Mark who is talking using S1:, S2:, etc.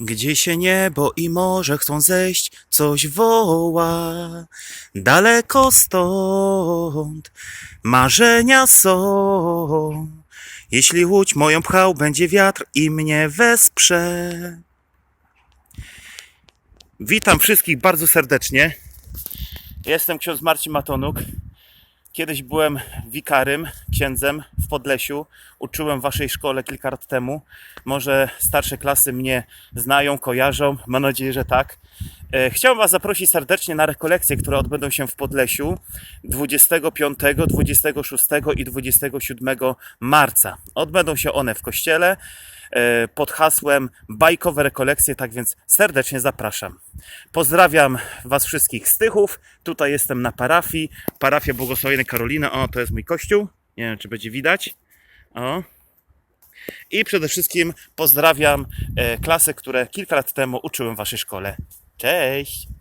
S1: Gdzie się niebo i morze chcą zejść, coś woła. Daleko stąd marzenia są. Jeśli łódź moją pchał, będzie wiatr i mnie wesprze. Witam wszystkich bardzo serdecznie. Jestem ksiądz Marcin Matonuk. Kiedyś byłem wikarym, księdzem w Podlesiu. Uczyłem w waszej szkole kilka lat temu. Może starsze klasy mnie znają, kojarzą. Mam nadzieję, że tak. E, Chciałem was zaprosić serdecznie na rekolekcje, które odbędą się w Podlesiu 25, 26 i 27 marca. Odbędą się one w kościele e, pod hasłem bajkowe rekolekcje, tak więc serdecznie zapraszam. Pozdrawiam Was wszystkich z Tychów. Tutaj jestem na parafii. Parafia Błogosławionej Karoliny. O, to jest mój kościół. Nie wiem, czy będzie widać. O. I przede wszystkim pozdrawiam e, klasy, które kilka lat temu uczyłem w Waszej szkole. Cześć!